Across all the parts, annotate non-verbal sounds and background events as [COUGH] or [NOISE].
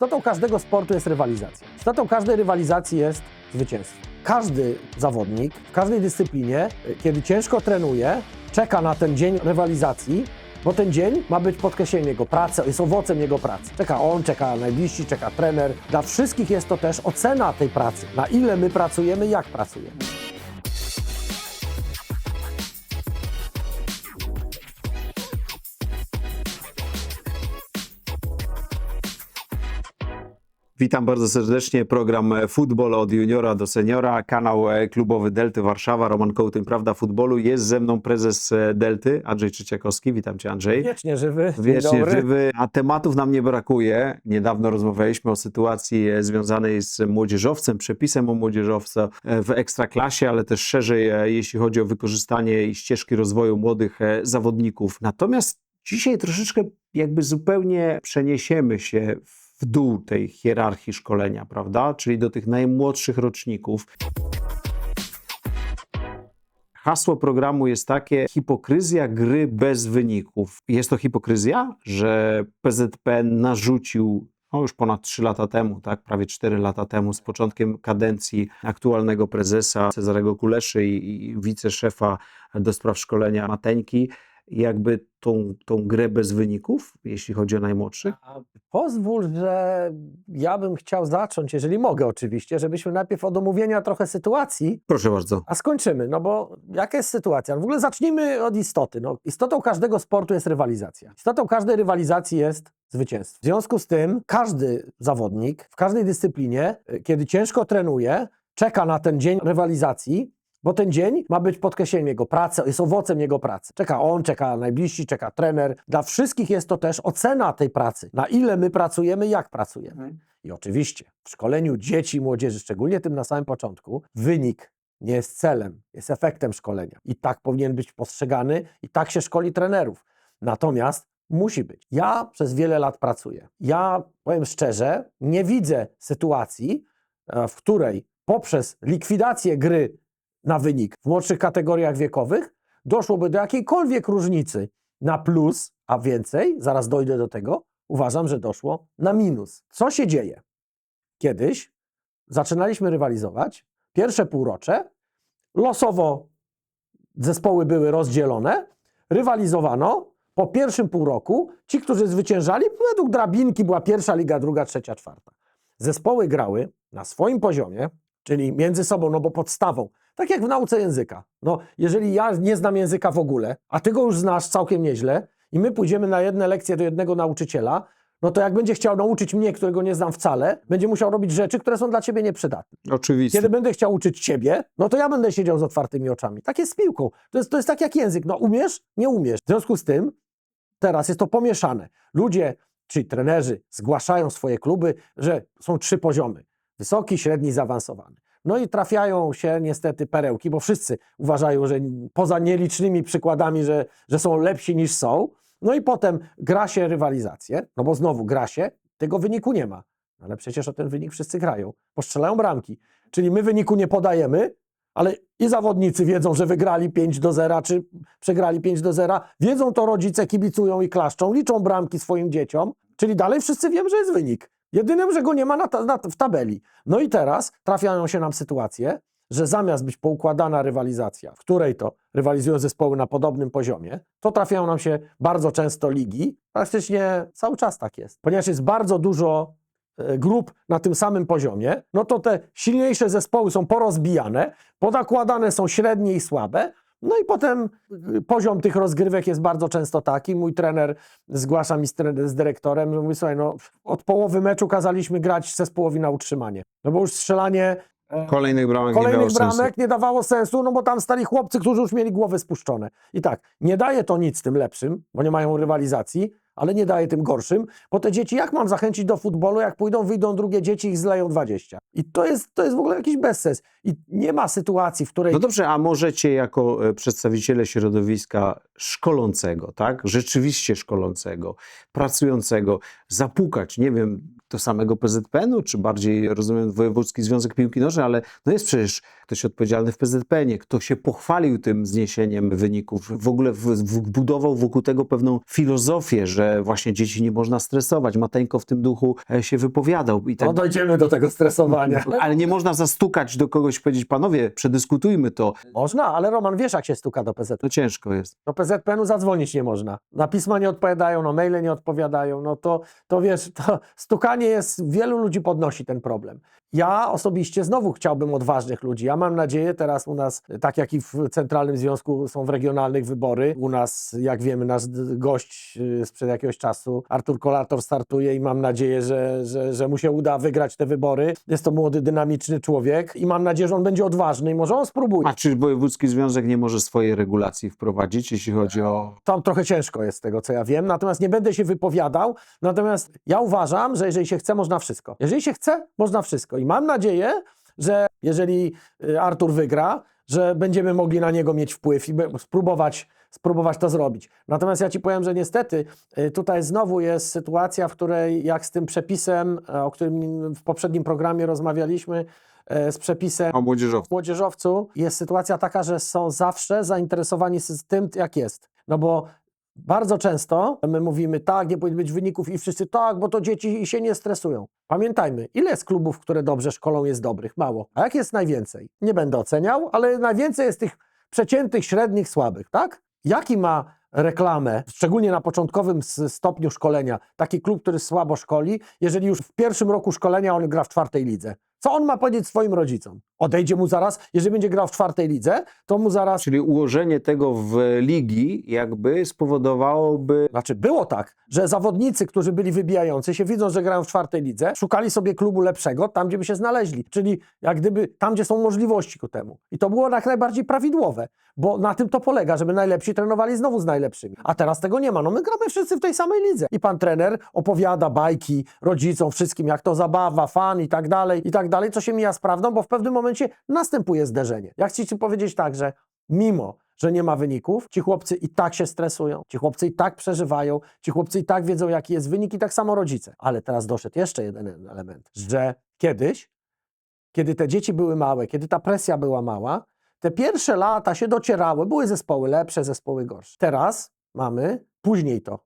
Istotą każdego sportu jest rywalizacja. Istotą każdej rywalizacji jest zwycięstwo. Każdy zawodnik w każdej dyscyplinie, y, kiedy ciężko trenuje, czeka na ten dzień rywalizacji, bo ten dzień ma być podkreśleniem jego pracy, jest owocem jego pracy. Czeka on, czeka najbliżsi, czeka trener. Dla wszystkich jest to też ocena tej pracy. Na ile my pracujemy, jak pracujemy. Witam bardzo serdecznie. Program Futbol od juniora do seniora, kanał e, klubowy Delty Warszawa. Roman Kołtyn, Prawda Futbolu. Jest ze mną prezes e, Delty, Andrzej Trzeciakowski. Witam Cię, Andrzej. Wiecznie żywy. Wiecznie żywy, a tematów nam nie brakuje. Niedawno rozmawialiśmy o sytuacji e, związanej z młodzieżowcem, przepisem o młodzieżowca e, w ekstraklasie, ale też szerzej, jeśli chodzi o wykorzystanie i ścieżki rozwoju młodych zawodników. Natomiast dzisiaj troszeczkę jakby zupełnie przeniesiemy się w dół tej hierarchii szkolenia, prawda? Czyli do tych najmłodszych roczników. Hasło programu jest takie: hipokryzja gry bez wyników. Jest to hipokryzja, że PZPN narzucił no już ponad 3 lata temu, tak, prawie 4 lata temu, z początkiem kadencji aktualnego prezesa Cezarego Kuleszy i, i wiceszefa do spraw szkolenia Mateńki, jakby tą, tą grę bez wyników, jeśli chodzi o najmłodszych. Pozwól, że ja bym chciał zacząć, jeżeli mogę oczywiście, żebyśmy najpierw od omówienia trochę sytuacji, Proszę bardzo. a skończymy, no bo jaka jest sytuacja? W ogóle zacznijmy od istoty. No, istotą każdego sportu jest rywalizacja. Istotą każdej rywalizacji jest zwycięstwo. W związku z tym każdy zawodnik w każdej dyscyplinie, y, kiedy ciężko trenuje, czeka na ten dzień rywalizacji, bo ten dzień ma być podkreśleniem jego pracy, jest owocem jego pracy. Czeka on, czeka najbliżsi, czeka trener. Dla wszystkich jest to też ocena tej pracy. Na ile my pracujemy, jak pracujemy. I oczywiście w szkoleniu dzieci i młodzieży, szczególnie tym na samym początku, wynik nie jest celem, jest efektem szkolenia. I tak powinien być postrzegany, i tak się szkoli trenerów. Natomiast musi być. Ja przez wiele lat pracuję. Ja powiem szczerze, nie widzę sytuacji, e, w której poprzez likwidację gry na wynik w młodszych kategoriach wiekowych doszłoby do jakiejkolwiek różnicy na plus, a więcej, zaraz dojdę do tego, uważam, że doszło na minus. Co się dzieje? Kiedyś zaczynaliśmy rywalizować, pierwsze półrocze, losowo zespoły były rozdzielone, rywalizowano. Po pierwszym półroku ci, którzy zwyciężali, według drabinki była pierwsza liga, druga, trzecia, czwarta. Zespoły grały na swoim poziomie, czyli między sobą, no bo podstawą, tak jak w nauce języka. No, jeżeli ja nie znam języka w ogóle, a ty go już znasz całkiem nieźle i my pójdziemy na jedne lekcje do jednego nauczyciela, no to jak będzie chciał nauczyć mnie, którego nie znam wcale, będzie musiał robić rzeczy, które są dla ciebie nieprzydatne. Oczywiście. Kiedy będę chciał uczyć ciebie, no to ja będę siedział z otwartymi oczami. Tak jest z piłką. To jest, to jest tak jak język. No umiesz? Nie umiesz. W związku z tym teraz jest to pomieszane. Ludzie, czyli trenerzy, zgłaszają swoje kluby, że są trzy poziomy. Wysoki, średni, zaawansowany. No i trafiają się niestety perełki, bo wszyscy uważają, że poza nielicznymi przykładami, że, że są lepsi niż są. No i potem gra się rywalizację, no bo znowu gra się, tego wyniku nie ma. Ale przecież o ten wynik wszyscy grają, postrzelają bramki. Czyli my wyniku nie podajemy, ale i zawodnicy wiedzą, że wygrali 5 do 0, czy przegrali 5 do 0. Wiedzą to rodzice, kibicują i klaszczą, liczą bramki swoim dzieciom, czyli dalej wszyscy wiemy, że jest wynik. Jedynym, że go nie ma na ta, na, w tabeli. No i teraz trafiają się nam sytuacje, że zamiast być poukładana rywalizacja, w której to rywalizują zespoły na podobnym poziomie, to trafiają nam się bardzo często ligi. Praktycznie cały czas tak jest. Ponieważ jest bardzo dużo e, grup na tym samym poziomie, no to te silniejsze zespoły są porozbijane, podakładane są średnie i słabe, no i potem y, poziom tych rozgrywek jest bardzo często taki. Mój trener zgłasza mi z, z dyrektorem, że mówi, słuchaj, no od połowy meczu kazaliśmy grać zespołowi na utrzymanie. No bo już strzelanie e, Kolejnych bramek nie kolejnych miało bramek sensu. nie dawało sensu, no bo tam stali chłopcy, którzy już mieli głowy spuszczone. I tak, nie daje to nic tym lepszym, bo nie mają rywalizacji, ale nie daje tym gorszym, bo te dzieci jak mam zachęcić do futbolu, jak pójdą, wyjdą drugie dzieci i ich zleją 20. I to jest, to jest w ogóle jakiś bezsens. I nie ma sytuacji, w której No dobrze, a możecie jako e, przedstawiciele środowiska szkolącego, tak? Rzeczywiście szkolącego, pracującego, zapukać, nie wiem, do samego PZPN-u, czy bardziej, rozumiem, Wojewódzki Związek Piłki Nożnej, ale no jest przecież ktoś odpowiedzialny w PZPN-ie, kto się pochwalił tym zniesieniem wyników, w ogóle w, wbudował wokół tego pewną filozofię, że właśnie dzieci nie można stresować. Mateńko w tym duchu e, się wypowiadał i tak No dojdziemy do tego stresowania. [LAUGHS] ale nie można zastukać do kogoś i powiedzieć, panowie, przedyskutujmy to. Można, ale Roman, wiesz jak się stuka do PZPN? No ciężko jest. Do PZPN-u zadzwonić nie można. Na pisma nie odpowiadają, na maile nie odpowiadają. No to, to wiesz, to stukanie jest, wielu ludzi podnosi ten problem. Ja osobiście znowu chciałbym odważnych ludzi. Ja mam nadzieję teraz u nas, tak jak i w Centralnym Związku są w regionalnych wybory, u nas, jak wiemy, nasz gość y, sprzed jakiegoś czasu, Artur Kolator startuje i mam nadzieję, że, że, że mu się uda wygrać te wybory. Jest to młody, dynamiczny człowiek i mam nadzieję, że on będzie odważny i może on spróbuje. A czy Wojewódzki Związek nie może swojej regulacji wprowadzić, jeśli chodzi o... Tam trochę ciężko jest z tego, co ja wiem, natomiast nie będę się wypowiadał. Natomiast ja uważam, że jeżeli się chce, można wszystko. Jeżeli się chce, można wszystko. I mam nadzieję, że jeżeli y, Artur wygra, że będziemy mogli na niego mieć wpływ i spróbować, spróbować to zrobić. Natomiast ja ci powiem, że niestety y, tutaj znowu jest sytuacja, w której jak z tym przepisem, e, o którym w poprzednim programie rozmawialiśmy, z przepisem O młodzieżowców. młodzieżowcu jest sytuacja taka, że są zawsze zainteresowani z tym, jak jest. No bo bardzo często my mówimy, tak, nie powinno być wyników i wszyscy, tak, bo to dzieci się nie stresują. Pamiętajmy, ile jest klubów, które dobrze szkolą, jest dobrych? Mało. A jak jest najwięcej? Nie będę oceniał, ale najwięcej jest tych przeciętnych, średnich, słabych, tak? Jaki ma reklamę, szczególnie na początkowym stopniu szkolenia, taki klub, który słabo szkoli, jeżeli już w pierwszym roku szkolenia on gra w czwartej lidze? Co on ma powiedzieć swoim rodzicom? Odejdzie mu zaraz, jeżeli będzie grał w czwartej lidze, to mu zaraz Czyli ułożenie tego w ligi jakby spowodowałoby... Znaczy, było tak, że zawodnicy, którzy byli wybijający się, widzą, że grają w czwartej lidze, szukali sobie klubu lepszego tam, gdzie by się znaleźli. Czyli jak gdyby tam, gdzie są możliwości ku temu. I to było jak najbardziej prawidłowe, bo na tym to polega, żeby najlepsi trenowali znowu z najlepszymi. A teraz tego nie ma. No my gramy wszyscy w tej samej lidze. I pan trener opowiada bajki rodzicom, wszystkim, jak to zabawa, fan i tak dalej, i tak dalej, co się mija z prawdą, bo w pewnym momencie następuje zderzenie. Ja chcę ci powiedzieć tak, że mimo, że nie ma wyników, ci chłopcy i tak się stresują, ci chłopcy i tak przeżywają, ci chłopcy i tak wiedzą, jaki jest wynik i tak samo rodzice. Ale teraz doszedł jeszcze jeden element, że kiedyś, kiedy te dzieci były małe, kiedy ta presja była mała, te pierwsze lata się docierały, były zespoły lepsze, zespoły gorsze. Teraz mamy później to.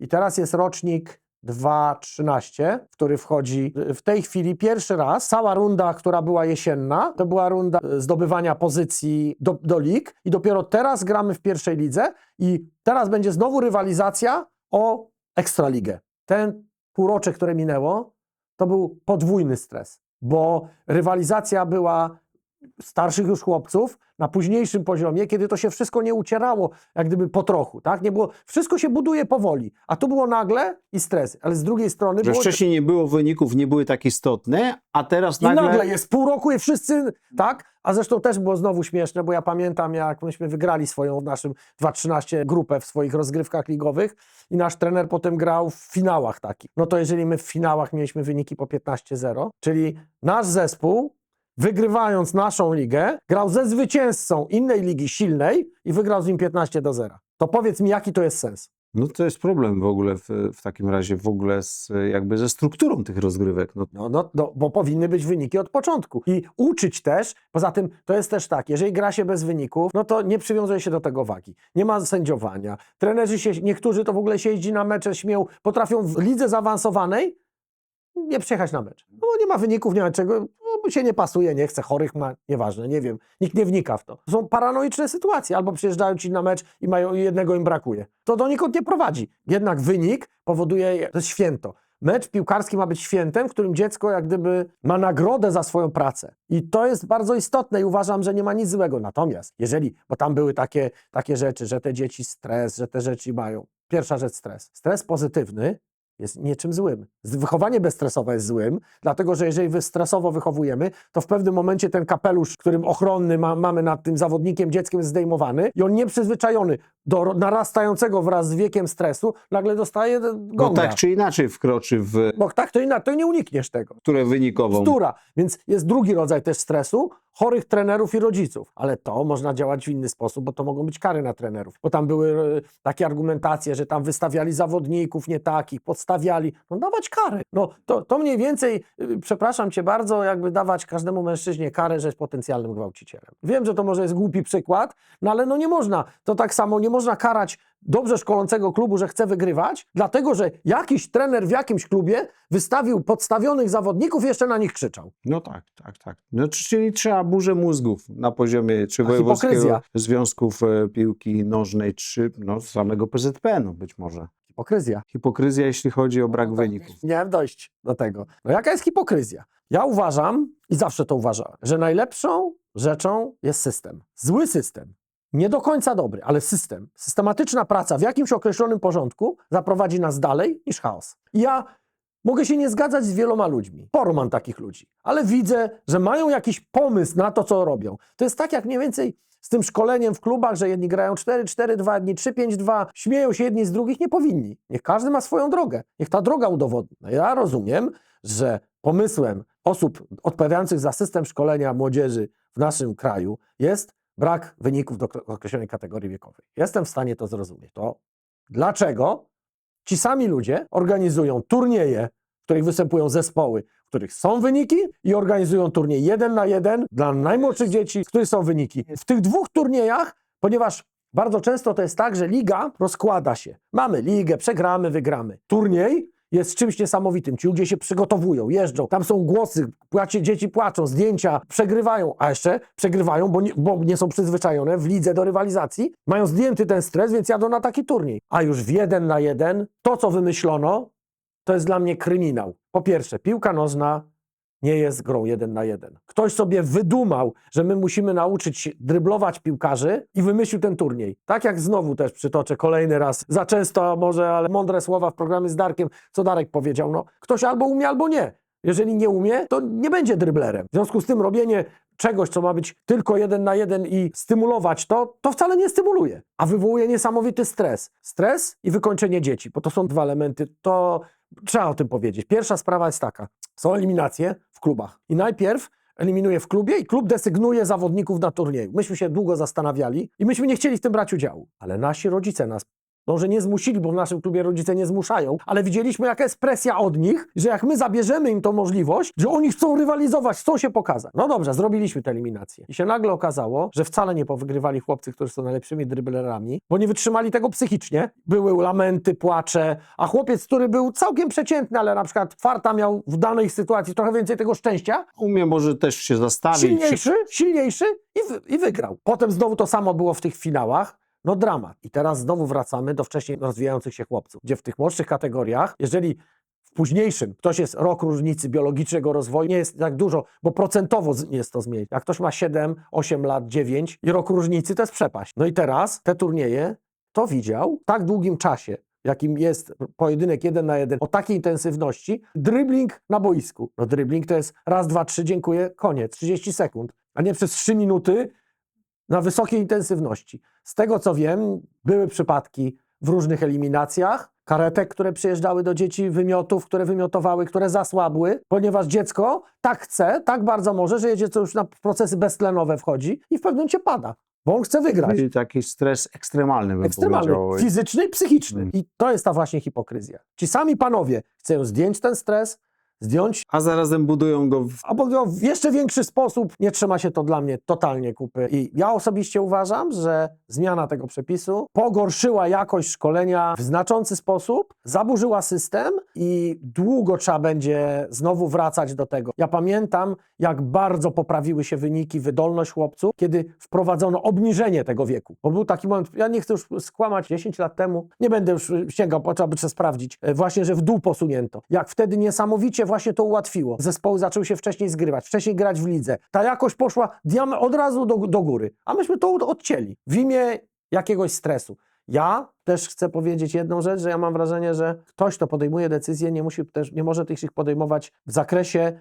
I teraz jest rocznik 2.13, który wchodzi w tej chwili pierwszy raz. Cała runda, która była jesienna, to była runda e, zdobywania pozycji do, do lig i dopiero teraz gramy w pierwszej lidze i teraz będzie znowu rywalizacja o Ekstraligę. Ten półrocze, które minęło, to był podwójny stres, bo rywalizacja była starszych już chłopców na późniejszym poziomie, kiedy to się wszystko nie ucierało, jak gdyby po trochu, tak? Nie było, wszystko się buduje powoli, a tu było nagle i stres, ale z drugiej strony Że było... wcześniej nie było wyników, nie były tak istotne, a teraz I nagle... nagle jest pół roku i wszyscy, tak? A zresztą też było znowu śmieszne, bo ja pamiętam, jak myśmy wygrali swoją w naszym 2.13 grupę w swoich rozgrywkach ligowych i nasz trener potem grał w finałach takich. No to jeżeli my w finałach mieliśmy wyniki po 15-0, czyli nasz zespół wygrywając naszą ligę, grał ze zwycięzcą innej ligi silnej i wygrał z nim 15 do 0. To powiedz mi, jaki to jest sens? No to jest problem w ogóle w, w takim razie w ogóle z, jakby ze strukturą tych rozgrywek. No, No, no, no, bo powinny być wyniki od początku. I uczyć też, poza tym to jest też tak, jeżeli gra się bez wyników, no to nie przywiązuje się do tego wagi. Nie ma sędziowania. Trenerzy się, niektórzy to w ogóle się jeździ na mecze, śmieją, potrafią w lidze zaawansowanej nie przyjechać na mecz. No bo nie ma wyników, nie ma czego, no, bo się nie pasuje, nie chce, chorych ma, nieważne, nie wiem. Nikt nie wnika w to. Są paranoiczne sytuacje. Albo przyjeżdżają ci na mecz i mają jednego im brakuje. To donikąd nie prowadzi. Jednak wynik powoduje, to jest święto. Mecz piłkarski ma być świętem, w którym dziecko jak gdyby ma nagrodę za swoją pracę. I to jest bardzo istotne i uważam, że nie ma nic złego. Natomiast jeżeli, bo tam były takie, takie rzeczy, że te dzieci stres, że te rzeczy mają. Pierwsza rzecz stres. Stres pozytywny jest niczym złym. Wychowanie bezstresowe jest złym, dlatego że jeżeli stresowo wychowujemy, to w pewnym momencie ten kapelusz, którym ochronny ma, mamy nad tym zawodnikiem, dzieckiem jest zdejmowany i on nieprzyzwyczajony do narastającego wraz z wiekiem stresu nagle dostaje No gonga. tak czy inaczej wkroczy w Bo tak to inaczej, to nie unikniesz tego. które wynikową. Bzdura. Więc jest drugi rodzaj też stresu, chorych trenerów i rodziców. Ale to można działać w inny sposób, bo to mogą być kary na trenerów. Bo tam były e, takie argumentacje, że tam wystawiali zawodników nie takich, podstawiali. No dawać karę. No to, to mniej więcej, y, przepraszam cię bardzo, jakby dawać każdemu mężczyźnie karę, że jest potencjalnym gwałcicielem. Wiem, że to może jest głupi przykład, no ale no nie można. To tak samo nie można karać dobrze szkolącego klubu, że chce wygrywać, dlatego że jakiś trener w jakimś klubie wystawił podstawionych zawodników i jeszcze na nich krzyczał. No tak, tak, tak. No, czy- czyli trzeba burzę mózgów na poziomie czy Wojewódzkiego. Związków e, Piłki Nożnej, czy no, samego PZPN-u być może. Hipokryzja. Hipokryzja, jeśli chodzi o brak wyników. Miałem dojść do tego. No jaka jest hipokryzja? Ja uważam, i zawsze to uważałem, że najlepszą rzeczą jest system. Zły system. Nie do końca dobry, ale system. Systematyczna praca w jakimś określonym porządku zaprowadzi nas dalej niż chaos. Ja mogę się nie zgadzać z wieloma ludźmi. Sporo mam takich ludzi. Ale widzę, że mają jakiś pomysł na to, co robią. To jest tak jak mniej więcej z tym szkoleniem w klubach, że jedni grają 4-4-2, jedni 3-5-2, śmieją się jedni z drugich, nie powinni. Niech każdy ma swoją drogę. Niech ta droga udowodni. No ja rozumiem, że pomysłem osób odpowiadających za system szkolenia młodzieży w naszym kraju jest brak wyników do okre- określonej kategorii wiekowej. Jestem w stanie to zrozumieć. To dlaczego ci sami ludzie organizują turnieje, w których występują zespoły, w których są wyniki i organizują turniej jeden na jeden dla najmłodszych dzieci, w których są wyniki. W tych dwóch turniejach, ponieważ bardzo często to jest tak, że liga rozkłada się. Mamy ligę, przegramy, wygramy. Turniej jest czymś niesamowitym. Ci ludzie się przygotowują, jeżdżą, tam są głosy, płacie, dzieci płaczą, zdjęcia, przegrywają, a jeszcze przegrywają, bo nie, bo nie są przyzwyczajone w lidze do rywalizacji. Mają zdjęty ten stres, więc jadą na taki turniej. A już w jeden na jeden to, co wymyślono, to jest dla mnie kryminał. Po pierwsze, piłka nożna nie jest grą jeden na jeden. Ktoś sobie wydumał, że my musimy nauczyć się dryblować piłkarzy i wymyślił ten turniej. Tak jak znowu też przytoczę kolejny raz, za często może, ale mądre słowa w programie z Darkiem, co Darek powiedział, no ktoś albo umie, albo nie. Jeżeli nie umie, to nie będzie dryblerem. W związku z tym robienie czegoś, co ma być tylko jeden na jeden i stymulować to, to wcale nie stymuluje, a wywołuje niesamowity stres. Stres i wykończenie dzieci, bo to są dwa elementy, to trzeba o tym powiedzieć. Pierwsza sprawa jest taka, są eliminacje w klubach i najpierw eliminuje w klubie i klub desygnuje zawodników na turnieju. Myśmy się długo zastanawiali i myśmy nie chcieli w tym brać udziału, ale nasi rodzice nas może nie zmusili, bo w naszym klubie rodzice nie zmuszają, ale widzieliśmy, jaka jest presja od nich, że jak my zabierzemy im tą możliwość, że oni chcą rywalizować, chcą się pokazać. No dobrze, zrobiliśmy tę eliminację. I się nagle okazało, że wcale nie powygrywali chłopcy, którzy są najlepszymi dryblerami, bo nie wytrzymali tego psychicznie. Były lamenty, płacze, a chłopiec, który był całkiem przeciętny, ale na przykład farta miał w danej sytuacji trochę więcej tego szczęścia, Umie może też się zastawić. silniejszy, silniejszy i, wy, i wygrał. Potem znowu to samo było w tych finałach. No dramat. I teraz znowu wracamy do wcześniej rozwijających się chłopców, gdzie w tych młodszych kategoriach, jeżeli w późniejszym ktoś jest rok różnicy biologicznego rozwoju, nie jest tak dużo, bo procentowo jest to zmienić. Jak ktoś ma 7, 8 lat, 9 i rok różnicy, to jest przepaść. No i teraz te turnieje to widział w tak długim czasie, jakim jest pojedynek jeden na jeden, o takiej intensywności, dribbling na boisku. No dribbling to jest raz, dwa, trzy, dziękuję, koniec, 30 sekund, a nie przez 3 minuty na wysokiej intensywności. Z tego co wiem, były przypadki w różnych eliminacjach, karetek, które przyjeżdżały do dzieci, wymiotów, które wymiotowały, które zasłabły, ponieważ dziecko tak chce, tak bardzo może, że dziecko już na procesy beztlenowe wchodzi i w pewnym momencie pada, bo on chce wygrać. Czyli taki stres ekstremalny, bym Ekstremalny, powiedział. fizyczny i psychiczny. I to jest ta właśnie hipokryzja. Ci sami panowie chcą zdjąć ten stres, zdjąć A zarazem budują go w albo w jeszcze większy sposób. Nie trzyma się to dla mnie totalnie kupy. I ja osobiście uważam, że zmiana tego przepisu pogorszyła jakość szkolenia w znaczący sposób, zaburzyła system i długo trzeba będzie znowu wracać do tego. Ja pamiętam, jak bardzo poprawiły się wyniki, wydolność chłopców, kiedy wprowadzono obniżenie tego wieku. Bo był taki moment, ja nie chcę już skłamać, 10 lat temu, nie będę już sięgał, trzeba by trzeba sprawdzić, e, właśnie, że w dół posunięto. Jak wtedy niesamowicie właśnie to ułatwiło. Zespoły zaczęły się wcześniej zgrywać, wcześniej grać w lidze. Ta jakość poszła diam- od razu do, do góry, a myśmy to od- odcięli w imię jakiegoś stresu. Ja też chcę powiedzieć jedną rzecz, że ja mam wrażenie, że ktoś, kto podejmuje decyzje, nie, musi też, nie może tych podejmować w zakresie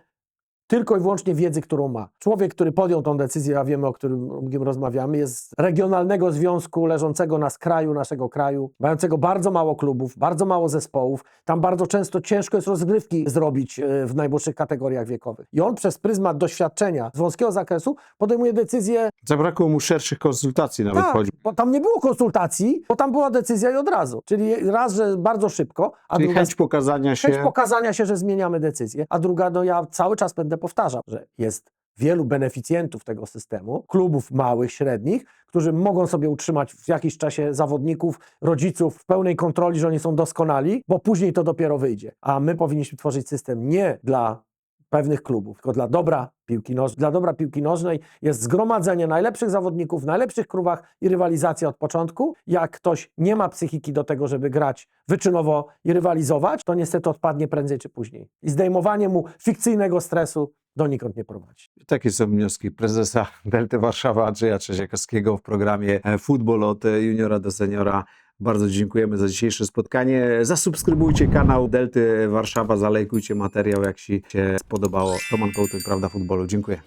tylko i wyłącznie wiedzy, którą ma. Człowiek, który podjął tą decyzję, a wiemy, o którym rozmawiamy, jest z regionalnego związku leżącego na skraju naszego kraju, mającego bardzo mało klubów, bardzo mało zespołów. Tam bardzo często ciężko jest rozgrywki zrobić e, w najmłodszych kategoriach wiekowych. I on przez pryzmat doświadczenia z wąskiego zakresu podejmuje decyzję, Zabrakło mu szerszych konsultacji nawet tak, chodzi. bo tam nie było konsultacji, bo tam była decyzja i od razu. Czyli raz, że bardzo szybko, a Czyli druga chęć pokazania się. chęć pokazania się, że zmieniamy decyzję, a druga, no ja cały czas będę powtarzał, że jest wielu beneficjentów tego systemu, klubów małych, średnich, którzy mogą sobie utrzymać w jakimś czasie zawodników, rodziców w pełnej kontroli, że oni są doskonali, bo później to dopiero wyjdzie. A my powinniśmy tworzyć system nie dla pewnych klubów, tylko dla dobra piłki nożnej. Dla dobra piłki nożnej jest zgromadzenie najlepszych zawodników w najlepszych klubach i rywalizacja od początku. Jak ktoś nie ma psychiki do tego, żeby grać wyczynowo i rywalizować, to niestety odpadnie prędzej czy później. I zdejmowanie mu fikcyjnego stresu donikąd nie prowadzi. Takie są wnioski prezesa [LAUGHS] Delty Warszawa Andrzeja Trzeziakowskiego w programie e, Futbol od juniora do seniora. Bardzo dziękujemy za dzisiejsze spotkanie. Zasubskrybujcie kanał Delty Warszawa, zalejkujcie materiał, jak się podobało. Roman Kołtyk, Prawda Futbolu. Dziękuję.